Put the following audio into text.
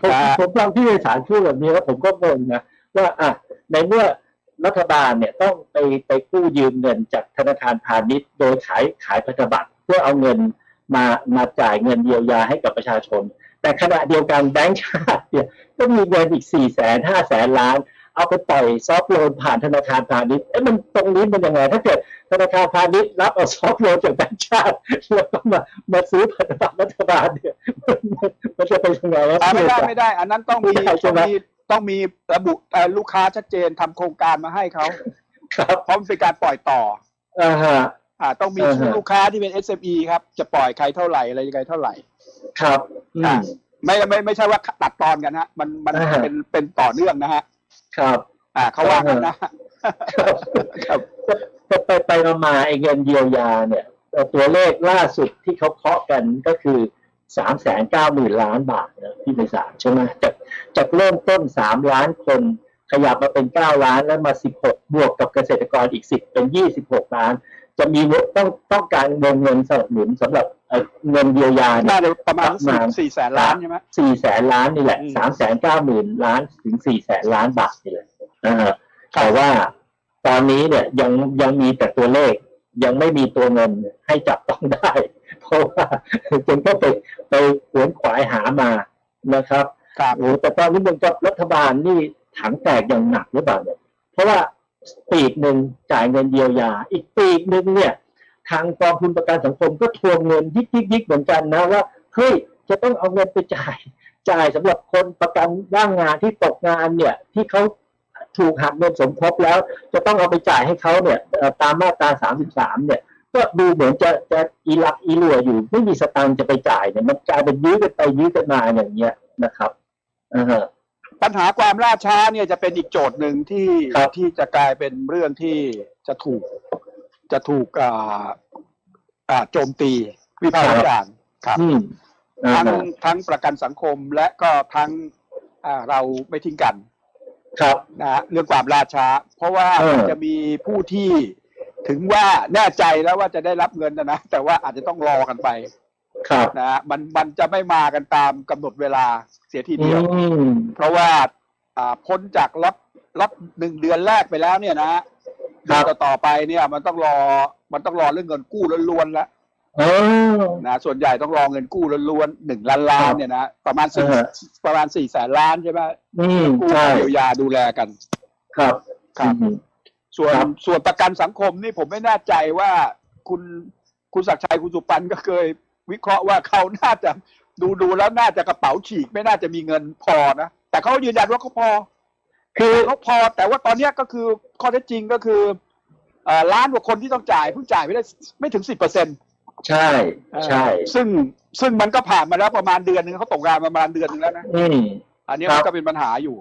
ผมอ่าผมฟังพี่ไพศาลพูดแบบนี้แล้วผมก็งงนะว่าอะในเมื่อรัฐบาลเนี่ยต้องไปไปกู้ยืมเงินจากธนาคารพาณิชย์โดยขายขายพันธบัตรเพื่อเอาเงินมามาจ่ายเงินเยียวยาให้กับประชาชน แต่ขณะเดียวกันแบงก์ชาติเนี่ยก็มีเงินอีกสี่แสนห้าแสนล้าน เอาไปปล่อยซอฟต์โลนผ่านธนาคารพาณิชย์เอ๊ะมันตรงนี้มันยังไง ถ้าเกิดธนาคารพาณิชย์รับเอาซอฟต์โลนจากแบงก์ชาติแล้วก็มามาซื้อพันธบัตรรัฐบาลเนี่ยมันมันมันจะเป็นยังไงวะอ่าไม่ได้ไม่ได้ อันนั้นต้องมีไม่ได้ใช่ต้องไหมมีต้องมีระบุเอ่อลูกค้าชัดเจนทำโครงการมาให้เขาครับเพราะมันเป็นการปล่อยต่ออ่าฮะอ่าต้องมีอ่าฮะลูกค้าที่เป็น SME ครับ จะปล่อยใครเท่าไหร่อะไรยังไงเท่าไหร่ ครับอือ่ามไม่ไม่ไม่ใช่ว่าตัดตอนกันฮะ มันมันอ่าฮะเป็นเป็นต่อเนื่องนะฮะ ครับ อ่าเขาว่ากันนะครับครับไปไปไปมามาไอ้เงินเยียวยาเนี่ยเอ่อตัวเลขล่าสุดที่เขาเคาะกันก็คือสามแสนเก้าหมื่นล้านบาทนะที่ไปสารใช่ไหมจากจากเริ่มต้นสามล้านคน ขยับมาเป็นเก้าล้านแล้วมาสิบหกบวกกับเกษตรกรอีกสิบเป็นยี่สิบหกล้าน จะมีต้องต้องการเงินเงินสนับสนุนสำหรับ เอ่อเงินเยียวยาเนี่น่ายจะประมาณประมาณสี่แสนล้านใช่ไหมสี่แสนล้านนี่แหละอืมสามแสนเก้าหมื่นล้านถึงสี่แสนล้านบาทนี่แหละอ่าครับแต่ว่าตอนนี้เนี่ยยังยังมีแต่ตัวเลขยังไม่มีตัวเงินให้จับต้องได้ เพราะว่าจนก็ไปไปขวนขวายหามานะครับครับโอ้แต่ตอนนี้มันกับรัฐบาลนี่ถังแตกอย่างหนักหรือเปล่าเนี่ยเพราะว่าปีกหนึ่งจ่ายเงินเยียวยา อีกปีกหนึ่งเนี่ย ทางกองทุนประกันสังคมก็ทวงเงินยิกยิกยิกเหมือนกันนะว่าเฮ้ยจะต้องเอาเงินไปจ่ายจ่ายสำหรับคนประกันว่างงานที่ตกงานเนี่ยที่เขาถูกหักเงินสมทบแล้ว จะต้องเอาไปจ่ายให้เขาเนี่ยเอ่อตามมาตรา33 เนี่ย ก็ดูเหมือนจะจะอีหลักอีหลัวอยู่ ไม่มีสตังค์จะไปจ่ายเนี่ยมันกลายเป็นยื้อกันไปยื้อกันมาอย่างเงี้ยนะครับอ่าฮะปัญหาความล่าช้าเนี่ยจะเป็นอีกโจทย์หนึ่งที่ครับที่จะกลายเป็นเรื่องที่จะถูก จะถูกอ่าอ่าโจมตีวิพากษ์วิจารณ์ครับอืมอ่าทั้งฮะทั้งประกันสังคมและก็ทั้งอ่าเราไม่ทิ้งกันครับ นะฮะเรื่องความล่าช้า เพราะว่าเออ มันจะมีผู้ที่ถึงว่าแน่ใจแล้วว่าจะได้รับเงินนะนะแต่ว่าอาจจะต้องรอกันไปครับนะฮะมันมันจะไม่มากันตามกำหนดเวลาเสียทีอืเดียว มเพราะว่าอ่าพ้นจากล็อตล็อตหนึ่งเดือนแรกไปแล้วเนี่ยนะ เดือนต่อๆไปเนี่ย มันต้องรอมันต้องรอเรื่องเงินกู้ล้วนๆแล้วเออนะส่วนใหญ่ต้องรอเงินกู้ล้วนๆหนึ่งล้านล้าคนรับเนี่ยนะประมาณสี่เออประมาณสี่แสนล้านใช่ไหมอืมกู้ใช่เยียวยาดูแลกัน ครับครับอืมส่วนครับส่วนประกันสังคมนี่ผมไม่แน่ใจว่าคุณคุณศักดิ์ชัยคุณสุปันก็เคย วิเคราะห์ว่าเขาน่าจะดูดูแล้วน่าจะกระเป๋าฉีก ไม่น่าจะมีเงินพอนะแต่เขายืนยันว่าเขาพอ คือเขาพอแต่ว่าตอนเนี้ยก็คือข้อเท็จจริงก็คือเอ่อล้านกว่าคนที่ต้องจ่ายเพิ่งจ่ายไปได้ไม่ถึงสิบเปอร์เซ็นต์ใช่ใช่ ซึ่งซึ่งมันก็ผ่านมาแล้วประมาณเดือนหนึ่งเขาตกงานประมาณเดือนหนึ่งแล้วนะอืมอันเนี้ยครัมับนก็เป็นปัญหาอยู่